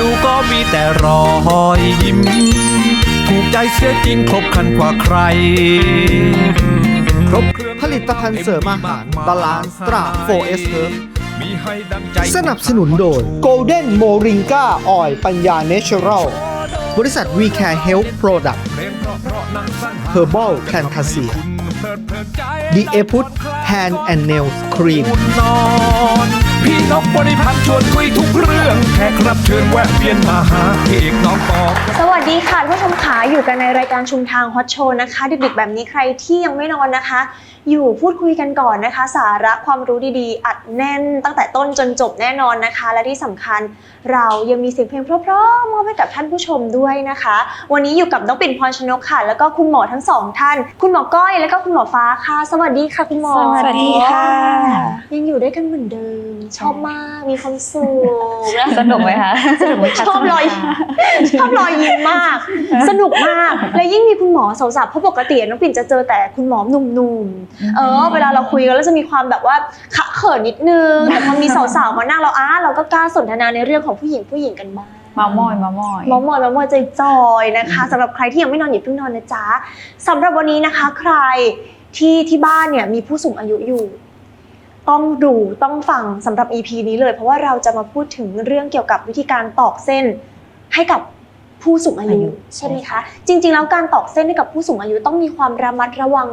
ดูก็มีแต่รอยยิ้ม ถูกใจเสียจริงครบครันกว่าใคร ครบเครื่องผลิตภัณฑ์เสริมอาหาร Balance Stra 4S Herb มีให้ดังใจสนับสนุนโดย Golden Moringa Oil ปัญญา Natural บริษัท We Care Health Product เพลงเพราะเพราะนั่งสั้นหา Herbal Plantasia เพลิดเพลินใจ The a p u t Hand and Nails Cream อุ่นนอน พี่นกบริพันธ์ชวนคุยทุกเรื่อง แขกรับเชิญแวะเวียนมาหาพี่เอกน้องปอบสวัสดีค่ะท่านผู้ชมขาอยู่กันในรายการชุมทางฮอตโชว์นะคะดึกๆแบบนี้ใครที่ยังไม่นอนนะคะ อยู่พูดคุยกันก่อนนะคะ สาระความรู้ดีๆ อัดแน่นตั้งแต่ต้นจนจบแน่นอนนะคะ และที่สำคัญเรายังมีเสียงเพลงเพราะๆมอบให้กับท่านผู้ชมด้วยนะคะ วันนี้อยู่กับน้องปิ่นพรชนกค่ะ แล้วก็คุณหมอทั้งสองท่าน คุณหมอก้อยแล้วก็คุณหมอฟ้าค่ะ สวัสดีค่ะคุณหมอสวัสดีค่ะ ยังอยู่ด้วยกันเหมือนเดิมชอบมากมีความสุขและสนุกไหมคะสนุกไหมคะชอบรอยสนุกค่ะชอบรอยยิ้มมาก สนุกมาก และยิ่งมีคุณหมอสาวๆเพราะปกติน้องปิ่นจะเจอแต่คุณหมอหนุ่มๆเออ เวลาเราคุยกันแล้วจะมีความแบบว่าขะเขินนิดนึงแต่พอมีสาวๆมานั่งเราอ้าเราก็กล้าสนทนาในเรื่องของผู้หญิงผู้หญิงกันบ้างเมามอยเมามอยมอมอยมอมอยใจจอยๆนะคะสำหรับใครที่ยังไม่นอนอย่าเพิ่งนอนนะจ๊ะสำหรับวันนี้นะคะ ใครที่ที่บ้านเนี่ยมีผู้สูงอายุอยู่ ต้องดูต้องฟังสำหรับ EP นี้เลย เพราะว่าเราจะมาพูดถึงเรื่องเกี่ยวกับวิธีการตอกเส้นให้กับผู้สูงอายุใช่ไหมคะ จริง ๆ แล้วการตอกเส้นให้กับผู้สูงอายุต้องมีความระมัดระวัง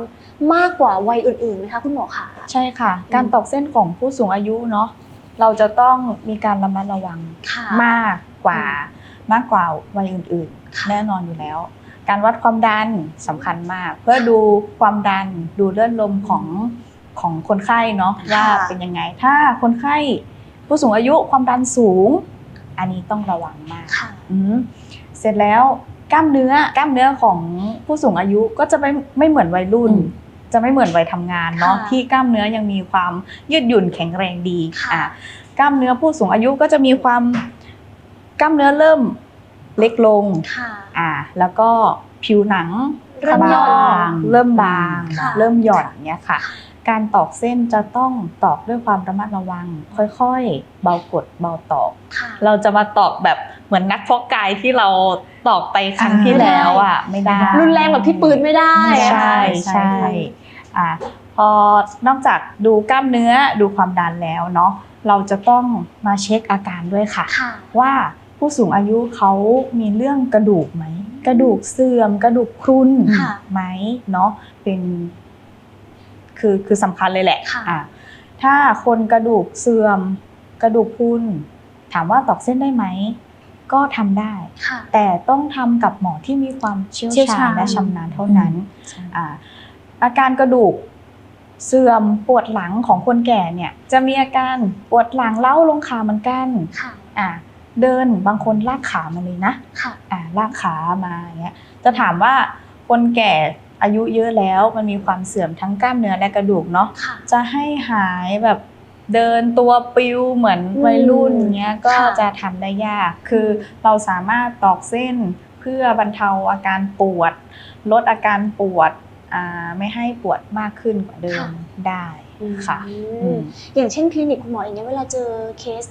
มากกว่าวัยอื่นๆไหมคะคุณหมอคะใช่ค่ะ การตอกเส้นของผู้สูงอายุเนาะเราจะต้องมีการระมัดระวังค่ะมากกว่ามากกว่าวัยอื่นค่ะๆแน่นอนอยู่แล้ว การวัดความดันสำคัญมาก เพื่อดูความดันดูเลือดลมของ ของคนไข้เนาะว่าเป็นยังไง ถ้าคนไข้ผู้สูงอายุความดันสูง อันนี้ต้องระวังมากค่ะอืมเสร็จแล้วกล้ามเนื้อกล้ามเนื้อของผู้สูงอายุก็จะไม่ไม่เหมือนวัยรุ่นอืมจะไม่เหมือนวัยทำงานเนาะค่ะที่กล้ามเนื้อยังมีความยืดหยุ่นแข็งแรงดีค่ะอะกล้ามเนื้อผู้สูงอายุก็จะมีความกล้ามเนื้อเริ่มเล็กลงค่ะอ่า แล้วก็ผิวหนังเริ่มหย่อนบาง เริ่มบางค่ะเริ่มหย่อนเนี้ยค่ะ การตอกเส้นจะต้องตอกด้วยความระมัดระวัง ค่อยๆ เบากดเบาตอกค่ะเราจะมาตอกแบบเหมือนนักฟอกกายที่เราตอกไปครั้งที่แล้วอะไม่ได้ รุนแรงแบบพี่ปืนไม่ได้ ใช่อะใช่อะพอนอกจากดูกล้ามเนื้อดูความดันแล้วเนาะเราจะต้องมาเช็คอาการด้วยค่ะค่ะว่าผู้สูงอายุเขามีเรื่องกระดูกไหมกระดูกเสื่อมกระดูกพรุนค่ะไหมเนาะเป็น คือคือสำคัญเลยแหละค่ะอะถ้าคนกระดูกเสื่อม กระดูกพรุนถามว่าตอกเส้นได้ไหม ก็ทำได้ ค่ะ แต่ต้องทำกับหมอที่มีความเชี่ยวเชี่ยวชาชาญญ และชำนาญเท่านั้นใช่อ่าอาการกระดูกเสื่อมปวดหลังของคนแก่เนี่ย จะมีอาการปวดหลังเล้าลงขาเหมือนกันค่ะอ่าเดินบางคนลากขามาเลยนะ ค่ะ อ่าลากขามาอย่างเงี้ยจะถามว่าคนแก่ อายุเยอะแล้วมันมีความเสื่อมทั้งกล้ามเนื้อและกระดูกเนาะค่ะจะให้หายแบบเดินตัวปิวเหมือนอืมวัยรุ่นเงี้ยก็ค่ะจะทำได้ยาก คือเราสามารถตอกเส้นเพื่อบรรเทาอาการปวด ลดอาการปวดอ่าไม่ให้ปวดมากขึ้นกว่าเดิมได้ค่ะอือืมมอย่างเช่นคลินิกคุณหมออย่างเงี้ยเวลาเจอเคส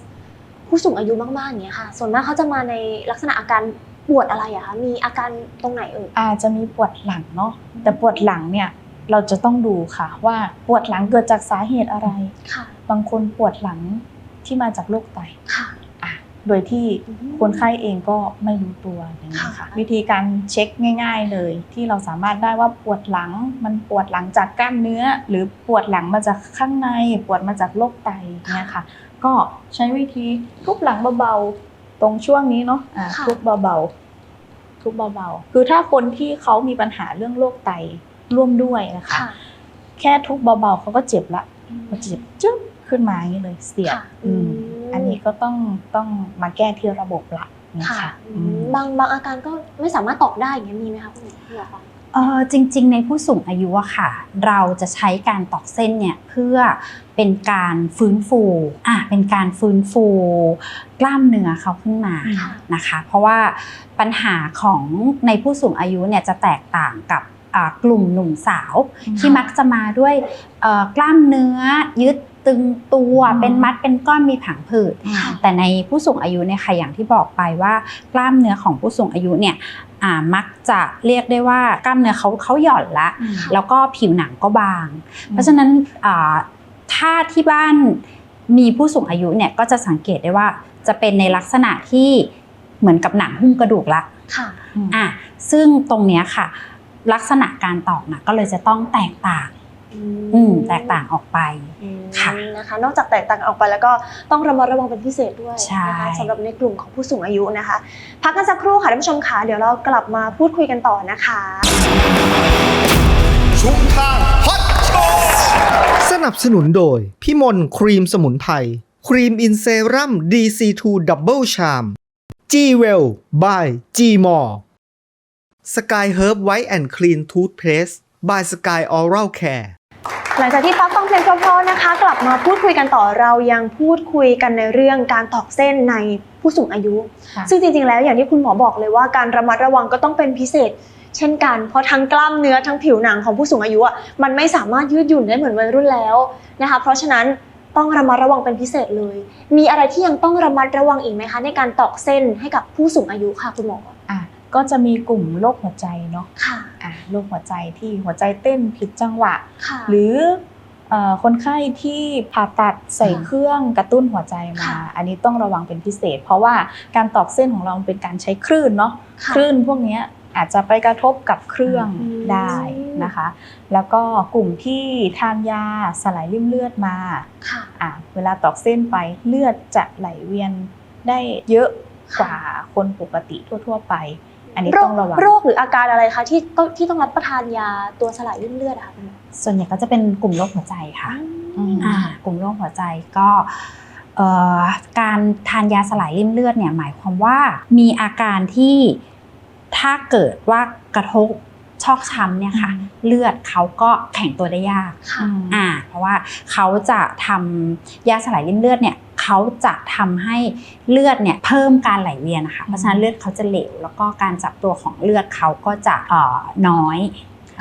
ผู้สูงอายุมากๆอย่างเงี้ยค่ะ ส่วนมากเขาจะมาในลักษณะอาการ ปวดอะไรอะคะมีอาการตรงไหนเอ่ยอาจจะมีปวดหลังเนาะแต่ปวดหลังเนี่ยเราจะต้องดูค่ะว่าปวดหลังเกิดจากสาเหตุอะไรค่ะ บางคนปวดหลังที่มาจากโรคไตค่ะอะโดยที่อืมคนไข้เองก็ไม่รู้ตัวอย่างนี้ยค่ะค่ะ วิธีการเช็คง่าย ๆ เลย ที่เราสามารถได้ว่าปวดหลังมันปวดหลังจากกล้ามเนื้อ หรือปวดหลังมาจากข้างใน ปวดมาจากโรคไตเนี่ยค่ะ ก็ใช้วิธีทุบหลังเบาๆตรงช่วงนี้เนาะอะค่ะทุบเบาๆ ทุบเบาๆ คือถ้าคนที่เขามีปัญหาเรื่องโรคไตร่วมด้วยนะคะค่ะแค่ทุบเบาๆเขาก็เจ็บละเขาเจ็บจึ๊บขึ้นมาอย่างนี้เลยเสียบค่ะอืมอืมอันนี้ก็ต้องต้องมาแก้ที่ระบบละเนี่ยค่ะค่ะอือืมมบางบางอาการก็ไม่สามารถตอบได้อย่างเงี้ยมีไหมคะคุณหมอคุณหมอคะ เออจริงๆ ในผู้สูงอายุอะค่ะ เราจะใช้การตอกเส้นเนี่ยเพื่อเป็นการฟื้นฟูอะเป็นการฟื้นฟูกล้ามเนื้อเขาขึ้นมาค่ะนะคะ เพราะว่าปัญหาของในผู้สูงอายุเนี่ยจะแตกต่างกับอ่ากลุ่มหนุ่มสาวที่มักจะมาด้วยเอ่อกล้ามเนื้อยึด ตึงตัวอืมเป็นมัดเป็นก้อนมีผังผืดค่ะแต่ในผู้สูงอายุเนี่ยค่ะอย่างที่บอกไปว่ากล้ามเนื้อของผู้สูงอายุเนี่ยอ่ามักจะเรียกได้ว่ากล้ามเนื้อเขาเขาหย่อนละอืมแล้วก็ผิวหนังก็บาง เพราะฉะนั้นอ่าถ้าที่บ้านมีผู้สูงอายุเนี่ยก็จะสังเกตได้ว่าจะเป็นในลักษณะที่เหมือนกับหนังหุ้มกระดูกละค่ะอะซึ่งตรงเนี้ยค่ะ ลักษณะการตอกนะก็เลยจะต้องแตกต่าง อืมแตกต่างออกไปอืมค่ะนะคะ นอกจากแตกต่างออกไปแล้วก็ต้องระมัดระวังเป็นพิเศษด้วยใช่นะคะสำหรับในกลุ่มของผู้สูงอายุนะคะ พักกันสักครู่ค่ะท่านผู้ชมค่ะเดี๋ยวเรากลับมาพูดคุยกันต่อนะคะชุมทางฮอตโชว์สนับสนุนโดย พี่มนครีมสมุนไพรครีมอินเซรัม DC2 Double Charm G Well by G More Sky Herb White and Clean Toothpaste by Sky Oral Care หลังจากที่พักฟังเพลงเพราะๆนะคะ กลับมาพูดคุยกันต่อเรายังพูดคุยกันในเรื่องการตอกเส้นในผู้สูงอายุค่ะซึ่งจริงๆ แล้วอย่างที่คุณหมอบอกเลยว่าการระมัดระวังก็ต้องเป็นพิเศษ เช่นกัน เพราะทั้งกล้ามเนื้อทั้งผิวหนังของผู้สูงอายุอะมันไม่สามารถยืดหยุ่นได้เหมือนวัยรุ่นแล้วนะคะ เพราะฉะนั้นต้องระมัดระวังเป็นพิเศษเลย มีอะไรที่ยังต้องระมัดระวังอีกไหมคะ ในการตอกเส้นให้กับผู้สูงอายุค่ะคุณหมออะก็จะมีกลุ่มโรคหัวใจเนาะค่ะ อะโรคหัวใจที่หัวใจเต้นผิดจังหวะค่ะหรือเอ่อคนไข้ที่ผ่าตัดใส่ค่ะเครื่องกระตุ้นหัวใจมาค่ะอันนี้ต้องระวังเป็นพิเศษ เพราะว่าการตอกเส้นของเราเป็นการใช้คลื่นเนาะค่ะคลื่นพวกเนี้ยอาจจะไปกระทบกับเครื่องอืมได้นะคะ แล้วก็กลุ่มที่ทานยาสลายริ่มเลือดมาค่ะอะเวลาตอกเส้นไปเลือดจะไหลเวียนได้เยอะกว่าคนปกติทั่ว ๆ ไป อันนี้โรต้คองระวังโรคหรืออาการอะไรคะที่ต้องที่ต้องรับประทานยาตัวสลายริ่มเลือดอะค่ะคุณหมอส่วนใหญ่ก็จะเป็นกลุ่มโรคหัวใจค่ะอืมอ่ากลุ่มโรคหัวใจก็เอ่อการทานยาสลายริ่มเลือดเนี่ยหมายความว่ามีอาการที่ถ้าเกิดว่ากระทบชอกช้ำเนี่ยค่ะอืมเลือดเขาก็แข็งตัวได้ยากค่ะอ่าเพราะว่าเขาจะทำยาสลายริ่มเลือดเนี่ย เขาจะทำให้เลือดเนี่ยเพิ่มการไหลเวียนนะคะเพราะฉะนั้นเลือดเขาจะเหลว แล้วก็การจับตัวของเลือดเขาก็จะเอ่อน้อย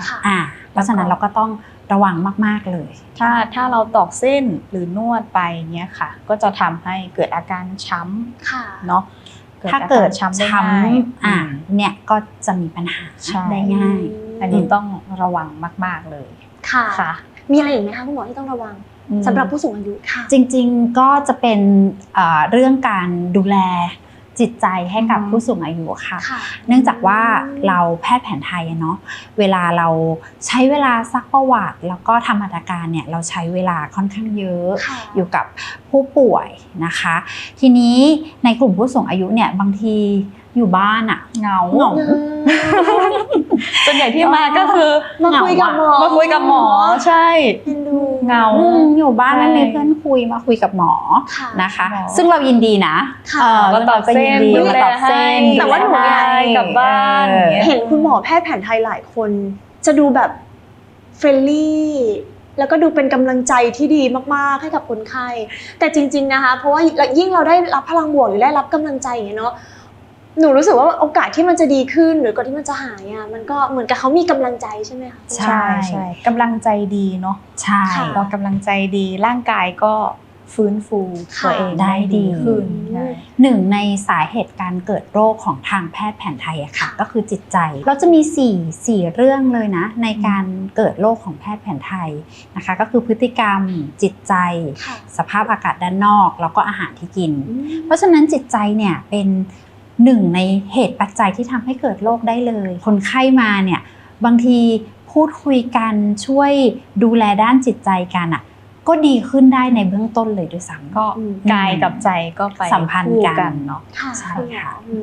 ค่ะอ่าเพราะฉะนั้นเราก็ต้องระวังมาก ๆ เลย ถ้าถ้าเราตอกเส้นหรือนวดไปเนี้ยค่ะ ก็จะทำให้เกิดอาการช้ค่ะำเนาะถ้าเกิดอช้ำได้ช้ง่ายำอ่าเนี่ยก็จะมีปัญหาใช่ได้ง่าย อันนี้ต้องระวังมาก ๆ เลยค่ะค่ะ มีอะไรอีกไหมคะคุณหมอที่ต้องระวังอืม สำหรับผู้สูงอายุค่ะ จริงๆก็จะเป็นเอ่อเรื่องการดูแลจิตใจให้กับอืมผู้สูงอายุค่ะค่ะ เนื่องจากว่าเราแพทย์แผนไทยอะเนาะ เวลาเราใช้เวลาซักประวัติ แล้วก็ทำมาตรการเนี่ยเราใช้เวลาค่อนข้างเยอะค่ะอยู่กับผู้ป่วยนะคะ ทีนี้ในกลุ่มผู้สูงอายุเนี่ยบางที อยู่บ้านอะเหงาเหงาส่วนใหญ่ที่มาก็คือมาคุยกับหมอมาคุยกับหมอใช่เอ็นดูเหงาอืมอยู่บ้านไม่ใช่มีเพื่อนคุยมาคุยกับหมอค่ะนะคะหมอซึ่งเรายินดีนะค่ะเออก็ตอกเส้นรายิดีดูมาแลตอกเส้นให้แต่ว่าหนูเนี่ยให้กลับบ้านเอออย่างเงี้ยเห็นคุณหมอแพทย์แผนไทยหลายคน จะดูแบบเฟรนลี่แล้วก็ดูเป็นกำลังใจที่ดีมากๆให้กับคนไข้แต่จริง ๆนะคะ เพราะว่ายิ่งเราได้รับพลังบวกหรือได้รับกำลังใจอย่างเงี้ยเนาะ หนูรู้สึกว่าโอกาสที่มันจะดีขึ้นหรือก่อนที่มันจะหายอะมันก็เหมือนกับเขามีกำลังใจใช่ไหมคะใช่ใช่ใช่กำลังใจดีเนาะใช่ค่ะเรากำลังใจดีร่างกายก็ฟื้นฟูค่ะตัวเองได้ดีขึ้นใช่หนึ่งในสาเหตุการเกิดโรคของทางแพทย์แผนไทยอะค่ะ ก็คือจิตใจ เราจะมี4ี่สี่เรื่องเลยนะ ในการเกิดโรคของแพทย์แผนไทยนะคะ ก็คือพฤติกรรมจิตใจค่ะสภาพอากาศด้านนอก แล้วก็อาหารที่กินอืมเพราะฉะนั้นจิตใจเนี่ยเป็น หนึ่งในเหตุปัจจัยที่ทำให้เกิดโรคได้เลย คนไข้มาเนี่ยบางทีพูดคุยกันช่วยดูแลด้านจิตใจกันอะก็ดีขึ้นได้ในเบื้องต้นเลยด้วยซ้ำก็อืมกายกับใจก็ไปสัมพันธ์คู่กันเนาะค่ะใช่ค่ะอื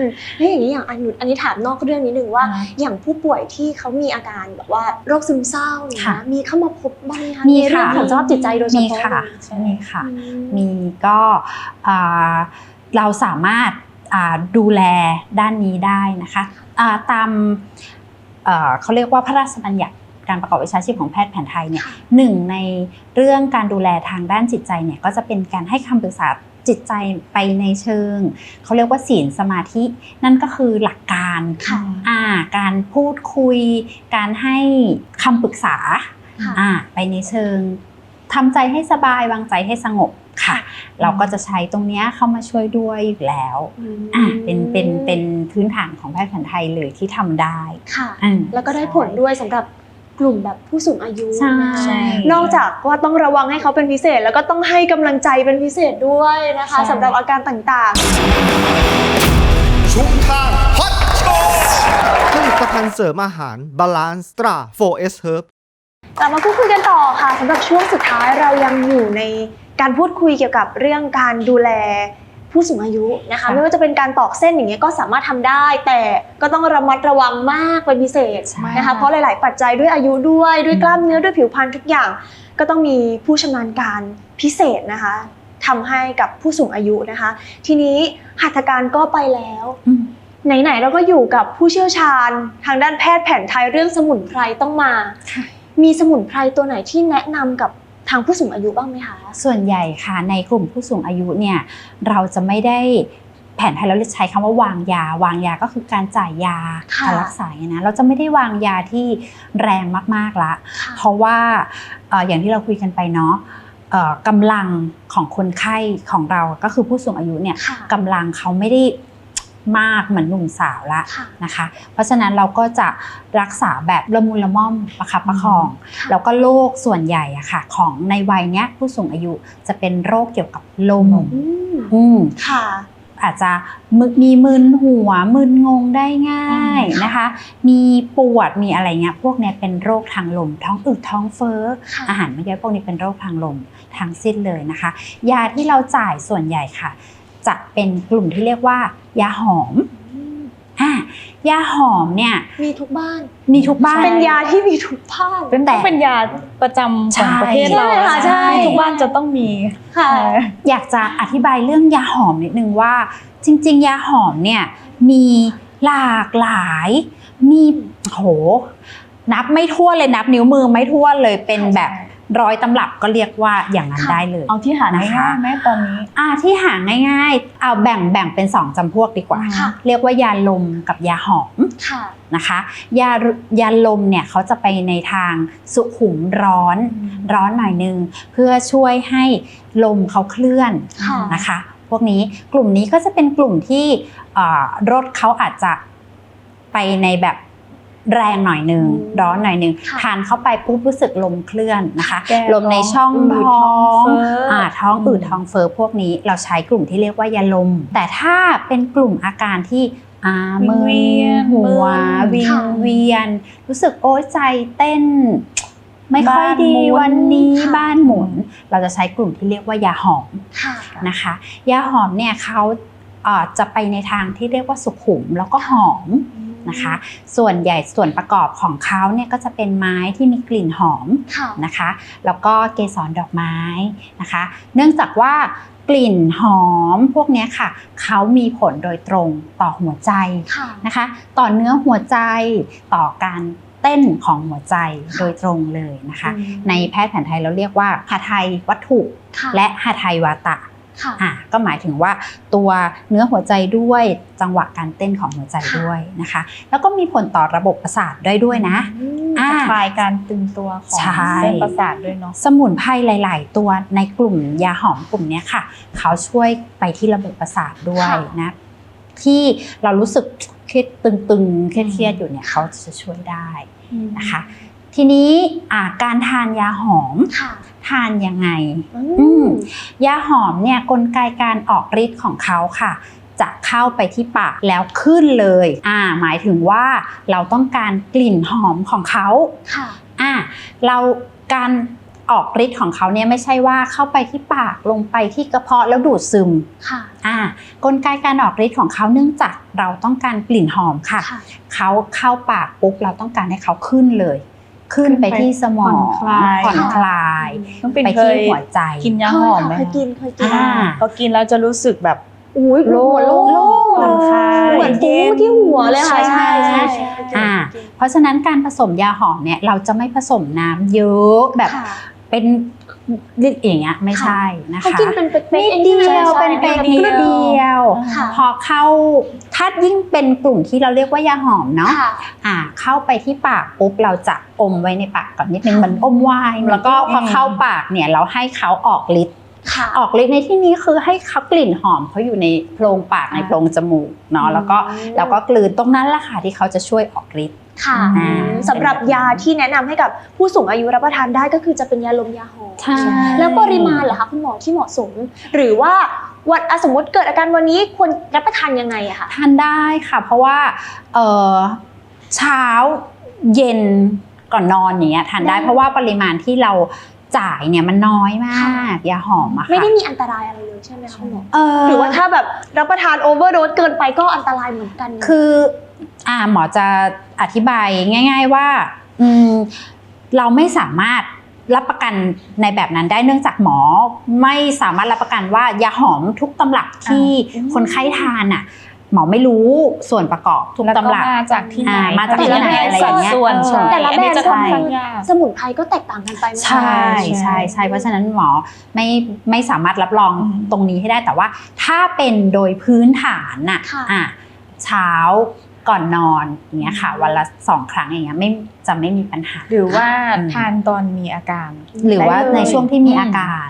มแล้วอย่างนี้อย่างอันอันนี้ถามนอกเรื่องนิดนึงว่าอ่า อย่างผู้ป่วยที่เขามีอาการแบบว่าโรคซึมเศร้าเนี่ยค่ะนะมีเข้ามาพบบ้างไหมคะมีในเรื่องค่ะของสภาพจิตใจโดยเฉมีพาะค่ะเลยใช่มีค่ะอืมีก็อ่าเราสามารถอ่า ดูแลด้านนี้ได้นะคะอ่าตามเอ่อเขาเรียกว่าพระราชบัญญัติการประกอบวิชาชีพของแพทย์แผนไทยเนี่ยค่ะหนึ่งในเรื่องการดูแลทางด้านจิตใจเนี่ยก็จะเป็นการให้คำปรึกษาจิตใจไปในเชิง เขาเรียกว่าศีลสมาธิ นั่นก็คือหลักการค่ะอ่าการพูดคุย การให้คำปรึกษาค่ะอ่าไปในเชิงธทำใจให้สบายวางใจให้สงบค่ะ เราก็จะใช้ตรงเนี้ยเข้ามาช่วยด้วยอยู่แล้วอะเป็นเป็นเป็นพื้นฐานของแพทย์แผนไทยเลยที่ทำได้ค่ะอืมแล้วก็ได้ผลด้วยสำหรับกลุ่มแบบผู้สูงอายุใช่นะคะใช่นอกจากว่าต้องระวังให้เขาเป็นพิเศษ แล้วก็ต้องให้กำลังใจเป็นพิเศษด้วยนะคะสำหรับอาการต่างชุมทางฮอตโชว์ผลิตภัณฑ์เสริมอาหาร Balance Stra 4S Herb ๆกลับมาพูดคุยกันต่อค่ะสำหรับช่วงสุดท้ายเรายังอยู่ใน การพูดคุยเกี่ยวกับเรื่องการดูแลผู้สูงอายุนะคะค่ะไม่ว่าจะเป็นการตอกเส้นอย่างเงี้ยก็สามารถทำได้ แต่ก็ต้องระมัดระวังมากเป็นพิเศษใช่นะคะเพราะหลาย ๆ ปัจจัยด้วยอายุด้วยด้วยกล้ามเนื้อด้วยผิวพรรณทุกอย่าง ก็ต้องมีผู้ชำนาญการพิเศษนะคะทำให้กับผู้สูงอายุนะคะ ทีนี้หัตถการก็ไปแล้วอืมไหน ๆ เราก็อยู่กับผู้เชี่ยวชาญทางด้านแพทย์แผนไทยเรื่องสมุนไพรต้องมา มีสมุนไพรตัวไหนที่แนะนำกับ ทางผู้สูงอายุบ้างไหมคะส่วนใหญ่ค่ะในกลุ่มผู้สูงอายุเนี่ยเราจะไม่ได้แผนไทยเราใช้คำว่าวางยา วางยาก็คือการจ่ายยาค่ะการรักษาอย่างนะเราจะไม่ได้วางยาที่แรงมากๆละค่ะเพราะว่าเอ่ออย่างที่เราคุยกันไปเนาะเอ่อกำลังของคนไข้ของเราก็คือผู้สูงอายุเนี่ยค่ะกำลังเขาไม่ได้ มากเหมือนหนุ่มสาวละค่ะนะคะ เพราะฉะนั้นเราก็จะรักษาแบบละมุนละม่อมประคับประคองค่ะแล้วก็โรคส่วนใหญ่อะค่ะ ของในวัยเนี้ยผู้สูงอายุจะเป็นโรคเกี่ยวกับลมอืมอืมค่ะอาจจะมึมีมึนหัวมึนงงได้ง่ายอืมนะคะ มีปวดมีอะไรเงี้ยพวกเนี้ยเป็นโรคทางลม ท้องอืดท้องเฟ้อค่ะอาหารไม่ย่อยพวกนี้เป็นโรคทางลมทั้งสิ้นเลยนะคะ ยาที่เราจ่ายส่วนใหญ่ค่ะ จะเป็นกลุ่มที่เรียกว่า ยาหอมอืมอะยาหอมเนี่ย มีทุกบ้าน มีทุกบ้าน เป็นยาที่มีทุกบ้านเป็นแต่เป็นยาประจำของประเทศเราใช่ค่ะใช่ทุกบ้านจะต้องมีค่ะเอออยากจะอธิบายเรื่องยาหอมนิดนึงว่า จริง ๆ ยาหอมเนี่ยมีหลากหลาย มีโห นับไม่ทั่วนเลยนับนิ้วมือไม่ทั่วนเลยเป็นแบบ ร้อยตำรับก็เรียกว่าอย่างนั้นค่ะได้เลย เอาที่หานะคะง่ายๆแม่ตอนนี้อ่าที่หาง่ายๆ เอาแบ่งแบ่งเป็นสองจำพวกดีกว่าค่ะเรียกว่ายาลมกับยาหอมค่ะนะคะ ยายาลมเนี่ยเขาจะไปในทางสุขุมร้อนร้อนหน่อยนึง เพื่อช่วยให้ลมเขาเคลื่อนค่ะนะคะ พวกนี้กลุ่มนี้ก็จะเป็นกลุ่มที่เอ่อรถเขาอาจจะไปในแบบ แรงหน่อยนึงอืมร้อนหน่อยนึงค่ะทานเข้าไปปุ๊บรู้สึกลมเคลื่อนนะคะแก้ลมในช่องท้องอืดท้อท้องงเฟ้ออ่อ่าท้องอืดอืมท้องเฟ้อพวกนี้เราใช้กลุ่มที่เรียกว่ายาลม แต่ถ้าเป็นกลุ่มอาการที่อ่ามึนหัววิงค่ะเวียน รู้สึกโอ๊ยใจเต้น ไม่ค่อยดีบ้านหมุนวันนี้ค่ะบ้านหมุน เราจะใช้กลุ่มที่เรียกว่ายาหอมค่ะนะคะ ยาหอมเนี่ยเขาเอ่อจะไปในทางที่เรียกว่าสุขุมแล้วก็หอม นะคะ ส่วนใหญ่ส่วนประกอบของเขาเนี่ยก็จะเป็นไม้ที่มีกลิ่นหอมค่ะนะคะ แล้วก็เกสรดอกไม้นะคะ เนื่องจากว่ากลิ่นหอมพวกเนี้ยค่ะ เขามีผลโดยตรงต่อหัวใจค่ะนะคะ ต่อเนื้อหัวใจต่อการเต้นของหัวใจโดยตรงเลยนะคะอืมในแพทย์แผนไทยเราเรียกว่าหาไทยวัตถุค่ะและหาไทยวาตะค่ะ อะก็หมายถึงว่าตัวเนื้อหัวใจด้วยจังหวะการเต้นของหัวใจด้วยนะคะ แล้วก็มีผลต่อระบบประสาทได้ด้วยนะอืมอ่าจะคลายการตึงตัวของใช่เส้นประสาทด้วยเนาะสมุนไพรหลาย ๆ ตัวในกลุ่มยาหอมกลุ่มเนี้ยค่ะ เขาช่วยไปที่ระบบประสาทด้วยค่ะนะที่เรารู้สึกเครียดตึงๆเครียดๆอยู่เนี่ยเขาจะช่วยได้นะคะ ทีนี้อ่าการทานยาหอมค่ะ ทานยังไงอือืมมยาหอมเนี่ยกลไกการออกฤทธิ์ของเขาค่ะ จะเข้าไปที่ปากแล้วขึ้นเลย อ่า หมายถึงว่าเราต้องการกลิ่นหอมของเขาค่ะอ่าเราการออกฤทธิ์ของเขาเนี่ยไม่ใช่ว่าเข้าไปที่ปากลงไปที่กระเพาะแล้วดูดซึม ค่ะ อ่า กลไกการออกฤทธิ์ของเขาเนื่องจากเราต้องการกลิ่นหอมค่ะค่ะเขาเข้าปากปุ๊บเราต้องการให้เขาขึ้นเลย ขึ้นไปที่สมองผ่อนคลายผ่อนคลายต้องเป็นไปเคที่ยหัวใจกินยาหอมไหมเคยกินเคยกินอ่าพอกินแล้วจะรู้สึกแบบอุ้ยโล่งหัวโล่งโล่งเหมือนผ่อนคลายเหมือนฟุ้งที่หัวเลยค่ะใช่ใช่ใช่ใช่อ่าเพราะฉะนั้นการผสมยาหอมเนี่ยเราจะไม่ผสมน้ำเยอะแบบค่ะเป็น อย่างเงี้ยไม่ใช่นะคะเขากินเป็นเป๊กๆนิเอดงเดีใช่ไหมยวเป็นเป็นนิดเดียวค่ะพอเข้าถ้ายิ่งเป็นกลุ่มที่เราเรียกว่ายาหอมเนาะค่ะอ่าเข้าไปที่ปากปุ๊บเราจะอมไว้ในปากก่อนนิดนึงเหมันอมไวน์แล้วก็พอเข้าปากเนี่ยเราให้เขาออกฤทธิ์ค่ะออกฤทธิ์ในที่นี้คือให้เขากลิ่นหอมเขาอยู่ในโพรงปากในโพรงจมูกเนาะแล้วก็อืมแล้วก็กลืนตรงนั้นแหละค่ะที่เขาจะช่วยออกฤทธิ์ ค่ะอ่าสำหรับยาที่แนะนำให้กับผู้สูงอายุรับประทานได้ก็คือจะเป็นยาลมยาหอม ใช่ แล้วปริมาณเหรอคะคุณหมอที่เหมาะสม หรือว่าวันอะสมมติเกิดอาการวันนี้ควรรับประทานยังไงอะคะทานได้ค่ะ เพราะว่าเอ่อเช้าเย็นก่อนนอนอย่างเงี้ยทานได้ได้เพราะว่าปริมาณที่เราจ่ายเนี่ยมันน้อยมากยาหอมอะค่ะไม่ได้มีอันตรายอะไรเลยใช่ไหมคะคุณหมอเออหรือว่าถ้าแบบรับประทานโอเวอร์โดสเกินไปก็อันตรายเหมือนกันนะคือ อ่าหมอจะอธิบายง่าย ๆ ว่าอืมเราไม่สามารถรับประกันในแบบนั้นได้เนื่องจากหมอไม่สามารถรับประกันว่ายาหอมทุกตำรับที่คนไข้ทานอะหมอไม่รู้ส่วนประกอบทุกแล้วก็ตำรับมาจากที่ไหนอ่ามาจากที่ไหนอะไรอย่างเงี้ยสัดส่วนเออใช่แต่ละอันนี้แบรนด์จะค่อนข้างยากสมุนไพรก็แตกต่างกันไปไหมคะใช่ใช่ใช่เพราะฉะนั้นหมอไม่ไม่สามารถรับรองอืมตรงนี้ให้ได้แต่ว่า ถ้าเป็นโดยพื้นฐานน่ะค่ะอะเช้า ก่อนนอนอย่างเงี้ยค่ะ วันละสองครั้งอย่างเงี้ยไม่จะไม่มีปัญหา หรือว่าอืมทานตอนมีอาการ หรือว่าได้เลยในช่วงที่มีอืมอาการ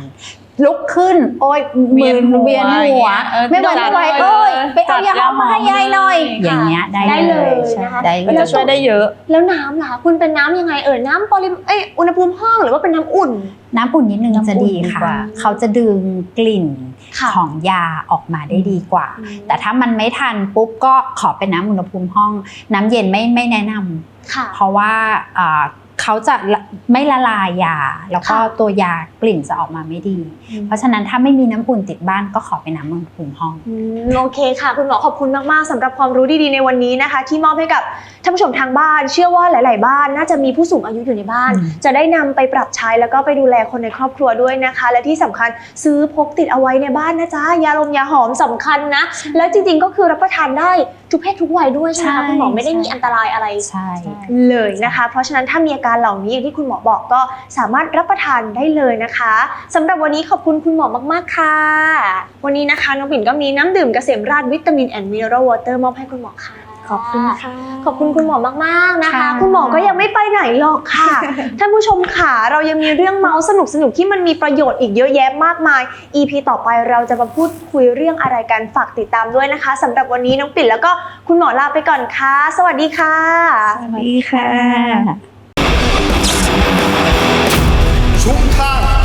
ลุกขึ้น โอ้ยเวียนหัวเวียนหัวเออไม่ไหวไม่ไหวจัดเลยเอ้ยไปเอายาหอมมาให้ยายหน่อยค่ะอย่างเงี้ยได้ได้เลยใช่นะคะ ได้เลมันยจะช่วยได้เยอะ แล้วน้ำล่ะคะคุณเป็นน้ำยังไงเอ่ยน้ำปริมเอ้ยอุณหภูมิห้องหรือว่าเป็นน้ำอุ่น น้ำอุ่นนิดนึงน้ำอุ่นจะดีดีค่ะ กว่า เขาจะดึงกลิ่นค่ะของยาออกมาได้ดีกว่าอืมแต่ถ้ามันไม่ทันปุ๊บก็ขอเป็นน้ำอุณหภูมิห้อง น้ำเย็นไม่ไม่แนะนำ ค่ะ เพราะว่าอ่า เขาจะละไม่ละลายยา แล้วก็ค่ะตัวยากลิ่นจะออกมาไม่ดี เพราะฉะนั้นถ้าไม่มีน้ำอุ่นติดบ้านก็ขอเป็นน้ำอุณหภูมิห้องอืมโอเคค่ะ คุณหมอขอบคุณมาก ๆสำหรับความรู้ดีๆในวันนี้นะคะ ที่มอบให้กับท่านผู้ชมทางบ้าน เชื่อว่าหลาย ๆ บ้านน่าจะมีผู้สูงอายุอยู่ในบ้านอืมจะได้นำไปปรับใช้แล้วก็ไปดูแลคนในครอบครัวด้วยนะคะ และที่สำคัญซื้อพกติดเอาไว้ในบ้านนะจ๊ะยาลมยาหอมสำคัญนะ แล้วจริง ๆ ก็คือรับประทานได้ทุกเพศทุกวัยด้วยใช่ไหมคะใช่คุณหมอไม่ได้ใช่มีอันตรายอะไรใช่เลยนะคะ เพราะฉะนั้นถ้ามีอาการเหล่านี้อย่างที่คุณหมอบอกก็สามารถรับประทานได้เลยนะคะสำหรับวันนี้ขอบคุณคุณหมอมากๆค่ะ วันนี้นะคะน้องปิ่นก็มีน้ำดื่มเกษมราชวิตามินแอนด์มิเนอรัลวอเตอร์มอบให้คุณหมอค่ะขอบคุณค่ะ ขอบคุณคุณหมอมากๆนะคะค่ะคุณหมอก็ยังไม่ไปไหนหรอกค่ะ ท่านผู้ชมค่ะ เรายังมีเรื่องเมาส์สนุกๆที่มันมีประโยชน์อีกเยอะแยะมากมาย EP ต่อไปเราจะมาพูดคุยเรื่องอะไรกัน ฝากติดตามด้วยนะคะสำหรับวันนี้น้องปิ่นแล้วก็คุณหมอลาไปก่อนค่ะ สวัสดีค่ะ สวัสดีค่ะ ชุมทาง